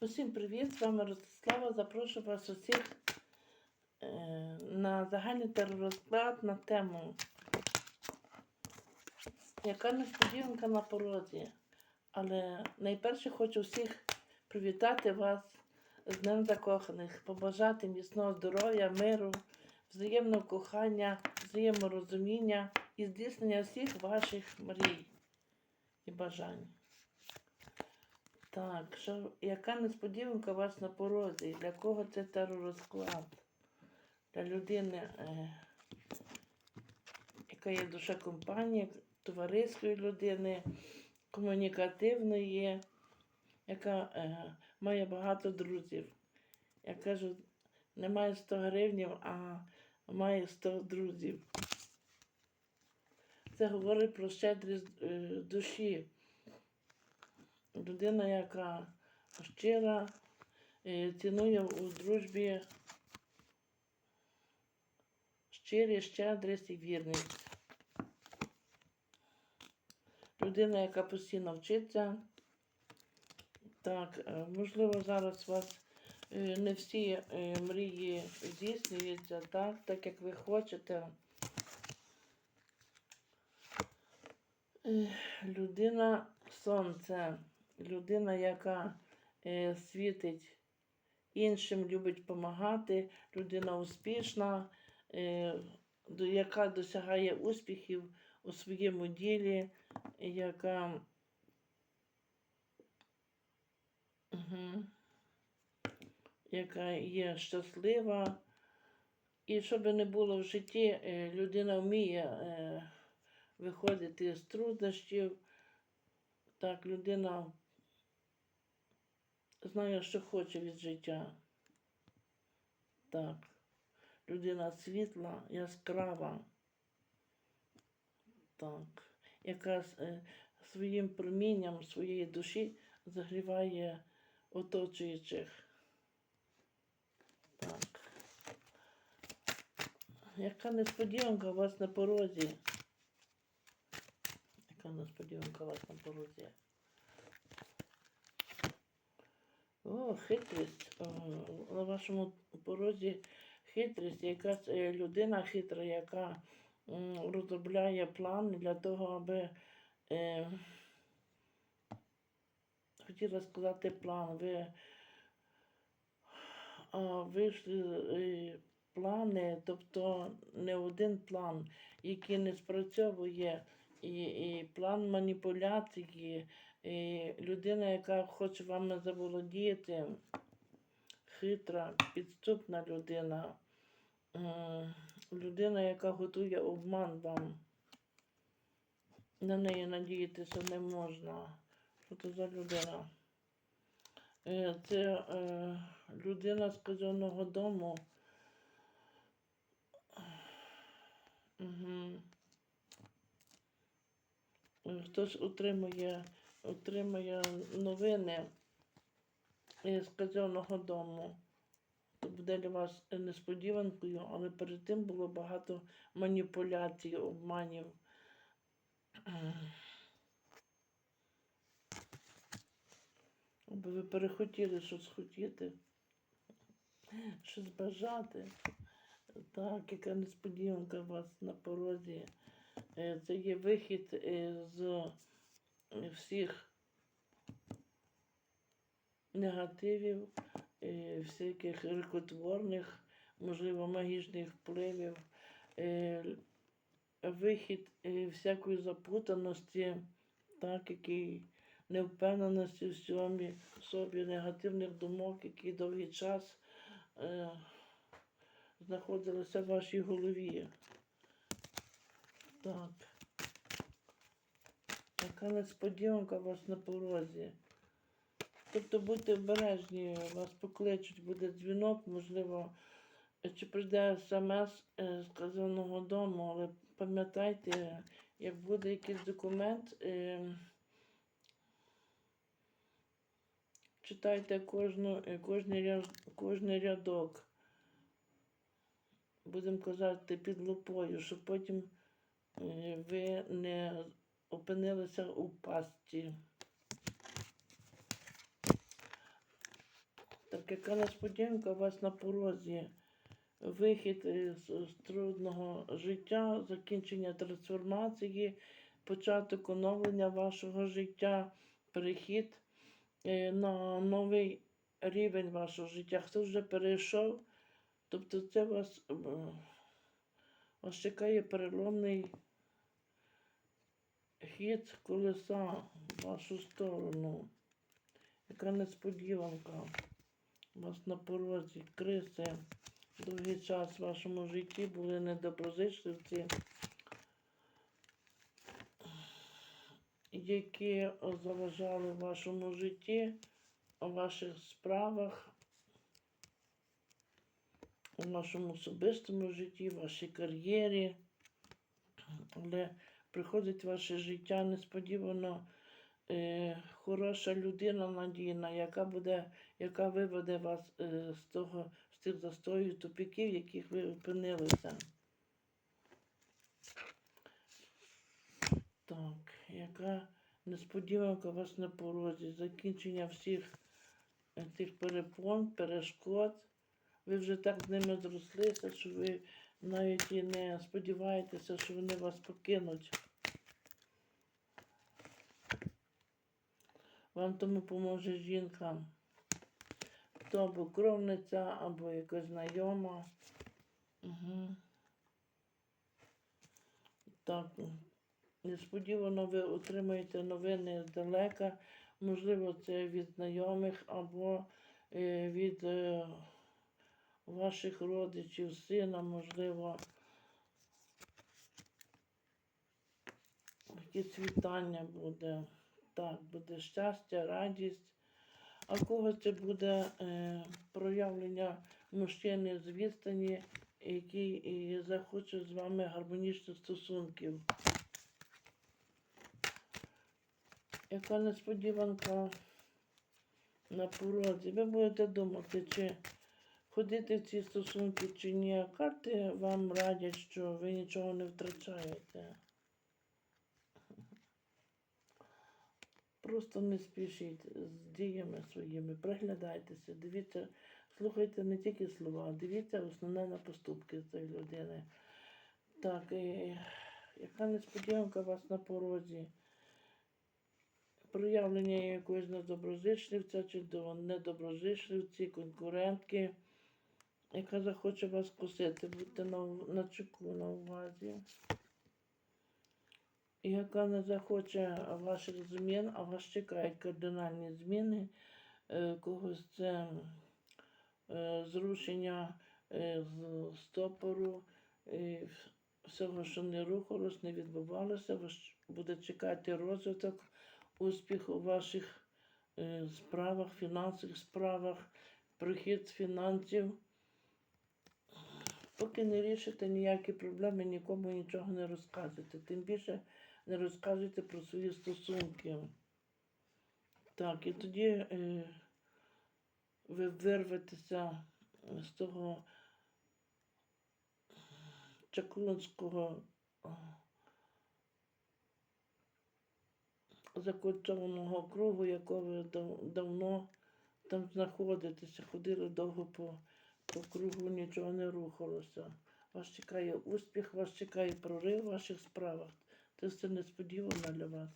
Усім привіт! З вами Ростислава. Запрошую вас усіх е, на загальний теророзклад на тему. Яка несподіванка на порозі. Але найперше хочу всіх привітати вас з Днем Закоханих, побажати міцного здоров'я, миру, взаємного кохання, взаєморозуміння і здійснення всіх ваших мрій і бажань. Так, що, яка несподіванка вас на порозі? Для кого це теророзклад? Для людини, е, яка є душа компанії, товариської людини, комунікативної, яка е, має багато друзів. Я кажу, не має 100 гривнів, а має 100 друзів. Це говорить про щедрість е, душі людина, яка щира, е, цінує у дружбі щирість, щедрість і вірність. Людина, яка постійно вчиться. Так, е, можливо, зараз у вас е, не всі мрії здійснюються, так, так як ви хочете. Людина сонце, людина, яка е, світить іншим, любить допомагати, людина успішна, е, яка досягає успіхів у своєму ділі, яка, Мгм. яка є щаслива. І що би не було в житті, е, людина вміє е, виходити з труднощів. Так, людина знає, що хоче від життя. Так. Людина світла, яскрава. Так. Яка е, своїм промінням своєї душі загріває оточуючих. Так. Яка несподіванка у вас на порозі? Яка несподіванка у вас на порозі? О, хитрість. О, на вашому порозі хитрість. Якась е, людина хитра, яка розробляє план для того, аби. Е, хотіла сказати план. Ви а, вийшли е, плани, тобто не один план, який не спрацьовує, і, і план маніпуляції, людина, яка хоче вами заволодіти, хитра, підступна людина, людина, яка готує обман вам. На неї надіятися не можна. Що це за людина? Е, Це е, людина з казенного дому. Угу. Хтось отримує, отримує новини з казенного дому. То буде для вас несподіванкою, але перед тим було багато маніпуляцій, обманів. Аби ви перехотіли щось хотіти, щось бажати. Так, яка несподіванка у вас на порозі. Е, Це є вихід з всіх негативів, всяких рикотворних, можливо, магічних впливів, е, вихід е, всякої запутаності, так, який невпевненості в собі, собі негативних думок, які довгий час е, знаходилися в вашій голові. Так. Яка несподіванка у вас на порозі. Тобто будьте обережні, вас покличуть, буде дзвінок, можливо, чи прийде смс е, з казаного дому, але пам'ятайте, як буде якийсь документ, е, читайте кожну, е, кожний, ряд, кожний рядок. Будемо казати під лупою, щоб потім ви не опинилися у пастці. Так, яка несподіванка у вас на порозі? Вихід з трудного життя, закінчення трансформації, початок оновлення вашого життя, перехід е, на новий рівень вашого життя. Хто вже перейшов, тобто це вас, вас чекає переломний хід колеса в вашу сторону. Яка несподіванка. У вас на порозі криси. Довгий час в вашому житті були недоброзичливці, які заважали в вашому житті, у ваших справах, у вашому особистому житті, вашій кар'єрі. Але приходить в ваше життя несподівано е, хороша людина надійна, яка буде, яка виведе вас е, з того, з тих застоїв, тупіків, яких ви опинилися. Так, яка несподіванка вас на порозі, закінчення всіх е, тих перепон, перешкод. Ви вже так з ними зрослися, що ви навіть і не сподіваєтеся, що вони вас покинуть. Вам тому поможе жінка. То або кровниця, або якась знайома. Угу. Так. Несподівано ви отримаєте новини здалека. Можливо, це від знайомих або е, від е, ваших родичів, сина, можливо. Якесь вітання буде. Так, буде щастя, радість. А в кого це буде е, проявлення мужчини з відстані, який і захоче з вами гармонічних стосунків. Яка несподіванка на порозі. Ви будете думати, чи ходити в ці стосунки, чи ні. А Карти вам радять, що ви нічого не втрачаєте. Просто не спішіть з діями своїми, приглядайтеся, дивіться, слухайте не тільки слова, дивіться основне на поступки цієї людини. Так, і яка несподіванка вас на порозі? Проявлення якоїсь недоброзичливця чи до недоброзичливці, конкурентки, яка захоче вас кусити, будьте на, на чеку на увазі яка не захоче ваших змін, а вас чекають кардинальні зміни, е, когось це е, зрушення е, з стопору, всього, що не рухалось, не відбувалося, вас буде чекати розвиток, успіх у ваших справах, фінансових справах, прихід з фінансів. Поки не рішите ніякі проблеми, нікому нічого не розказуйте. Тим більше не розказуйте про свої стосунки. Так, і тоді е, ви вирветеся з того чаклунського а, закольцованого кругу, якого ви дав- давно там знаходитеся, ходили довго по, по кругу, нічого не рухалося. Вас чекає успіх, вас чекає прорив в ваших справах. Це все несподівано для вас.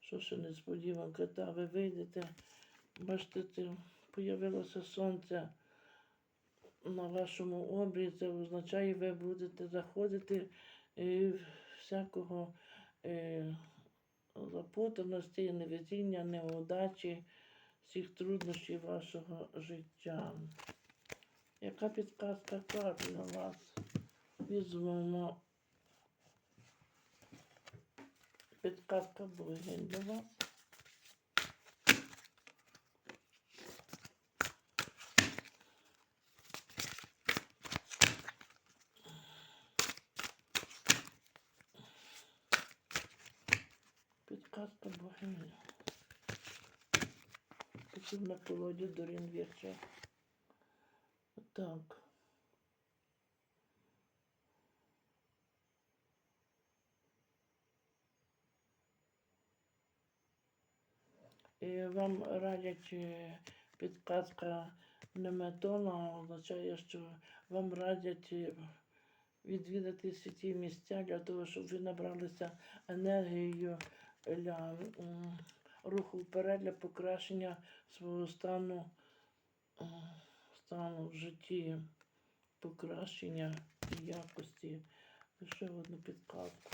Що ще несподіванка? Та ви вийдете, бачите, появилося сонце на вашому обрії. Це означає, ви будете заходити е, всякого е, запутаності, невезіння, неудачі, всіх труднощів вашого життя. Яка підказка карт для вас? Візьмемо підказка богинь для вас. Підказка богині. Тут на колоді Дорін Вірча. Так. І вам радять е, підказка неметона означає, що вам радять е, відвідати святі місця для того, щоб ви набралися енергією для руху вперед, для покращення свого стану, стану в житті, покращення якості. Ще одну підказку.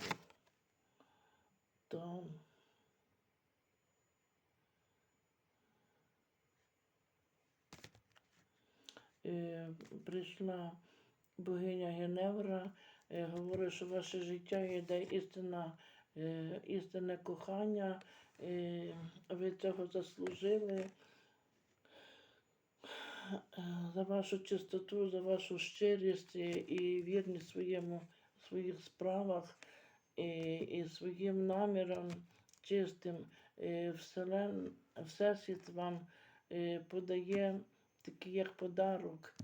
Там. Прийшла богиня Геневра, е, говорить, що ваше життя йде істина, е, істинне кохання, е, ви цього заслужили. За вашу чистоту, за вашу щирість і, вірність своєму, своїх справах і, і своїм намірам чистим. Вселен, Всесвіт вам подає такий як подарок.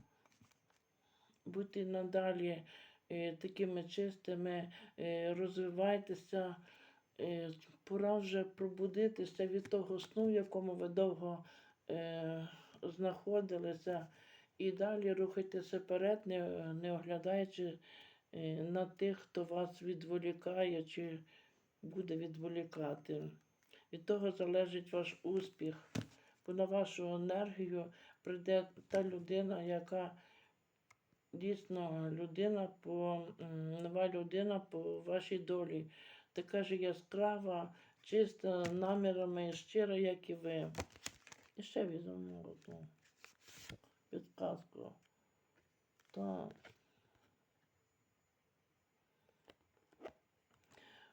Будьте надалі е, такими чистими, е, розвивайтеся, е, пора вже пробудитися від того сну, в якому ви довго знаходилися, і далі рухайтеся вперед, не, оглядаючи на тих, хто вас відволікає чи буде відволікати. Від того залежить ваш успіх, бо на вашу енергію прийде та людина, яка дійсно людина по нова людина по вашій долі. Така ж яскрава, чиста намірами, щира, як і ви. І ще візьмемо одну підказку. Так.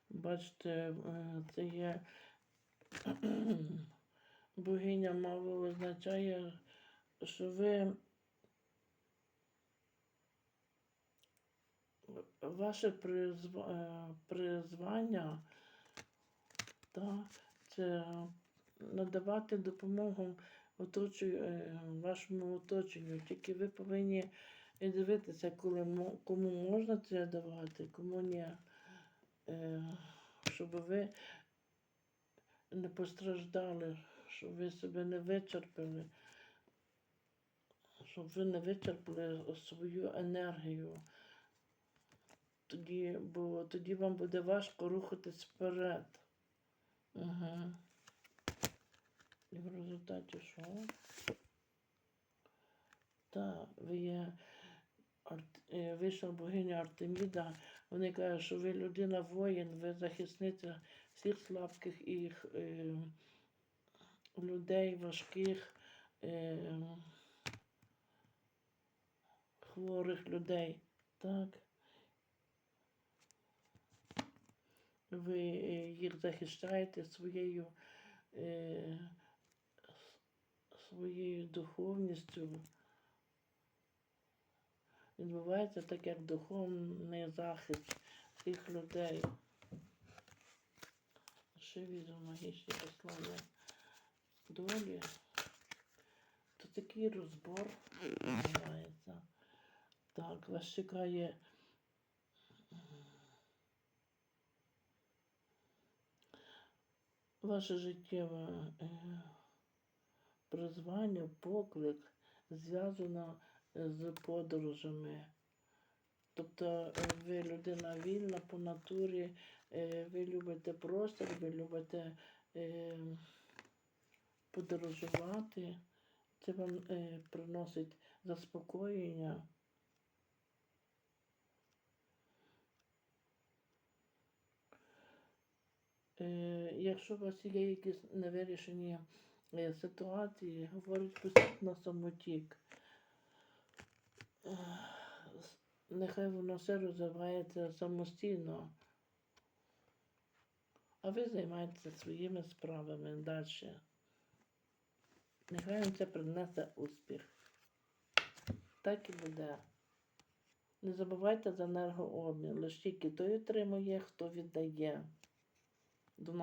Бачите, е, це є богиня мови означає, що ви ваше призва- е, призвання та, це надавати допомогу оточую, е, вашому оточенню. Тільки ви повинні дивитися, коли, кому можна це давати, кому ні. Е, Щоб ви не постраждали, щоб ви себе не вичерпали, щоб ви не вичерпали свою енергію. Тоді, бо тоді вам буде важко рухатись вперед. Угу. І в результаті що? Так, ви є Арт... е, вийшла богиня Артеміда. Вони кажуть, що ви людина воїн, ви захисниця всіх слабких і е, людей важких, е, хворих людей. Так. Ви е, їх захищаєте своєю, е, своєю духовністю. Відбувається так, як духовний захист всіх людей. Ще візу магічні послання долі. То такий розбор відбувається. Так, вас чекає. Ваше життєве е, призвання, поклик зв'язано з подорожами. Тобто е, ви людина вільна по натурі, е, ви любите простір, ви любите е, подорожувати. Це вам е, приносить заспокоєння. Е, якщо у вас є якісь невирішені е, ситуації, говорить пустіть на самотік. Е, Нехай воно все розвивається самостійно. А ви займаєтеся своїми справами далі. Нехай це принесе успіх. Так і буде. Не забувайте за енергообмін. Лише тільки той отримує, хто віддає. До